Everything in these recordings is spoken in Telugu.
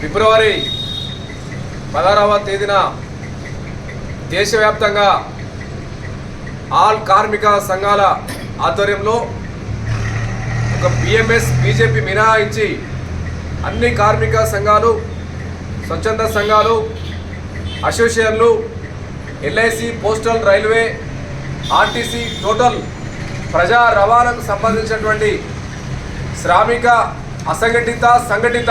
ఫిబ్రవరి పదహారవ తేదీన దేశవ్యాప్తంగా ఆల్ కార్మిక సంఘాల ఆధ్వర్యంలో ఒక బిఎంఎస్ బీజేపీ మినహాయించి అన్ని కార్మిక సంఘాలు స్వచ్ఛంద సంఘాలు అసోసియేషన్లు LIC postal railway RTC total ప్రజా రవాణాకు సంబంధించినటువంటి శ్రామిక అసంఘటిత సంఘటిత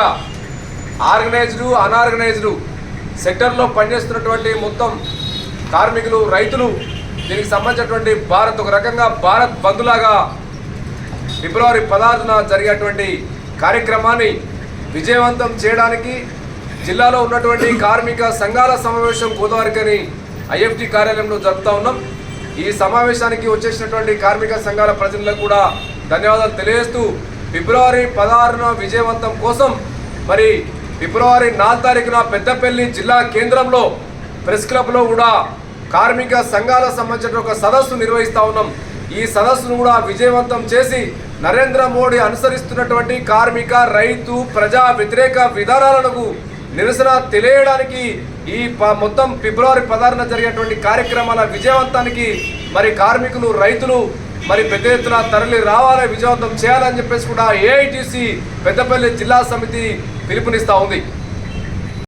ఆర్గనైజ్డు అనార్గనైజ్డ్ సెక్టర్లో పనిచేస్తున్నటువంటి మొత్తం కార్మికులు రైతులు దీనికి సంబంధించినటువంటి భారత్ ఒక రకంగా భారత్ బంధులాగా ఫిబ్రవరి పదహారున జరిగేటువంటి కార్యక్రమాన్ని విజయవంతం చేయడానికి జిల్లాలో ఉన్నటువంటి కార్మిక సంఘాల సమావేశం గోదావరికని ఐఎఫ్టి కార్యాలయంలో జరుపుతూ ఉన్నాం. ఈ సమావేశానికి వచ్చేసినటువంటి కార్మిక సంఘాల ప్రతినిధులకు కూడా ధన్యవాదాలు తెలియజేస్తూ ఫిబ్రవరి పదహారున విజయవంతం కోసం మరి ఫిబ్రవరి నాలుగు తారీఖున పెద్దపల్లి జిల్లా కేంద్రంలో ప్రెస్ క్లబ్లో కూడా కార్మిక సంఘాల సంబంధించిన ఒక సదస్సు నిర్వహిస్తా ఉన్నాం. ఈ సదస్సును కూడా విజయవంతం చేసి నరేంద్ర మోడీ అనుసరిస్తున్నటువంటి కార్మిక రైతు ప్రజా వ్యతిరేక విధానాలకు నిరసన తెలియడానికి ఈ మొత్తం ఫిబ్రవరి పదహారున జరిగేటువంటి కార్యక్రమాల విజయవంతానికి మరి కార్మికులు రైతులు మరి పెద్ద ఎత్తున తరలి రావాలని విజయవంతం చేయాలని చెప్పేసి కూడా ఏఐటీసీ పెద్దపల్లి జిల్లా సమితి పిలుపునిస్తా ఉంది.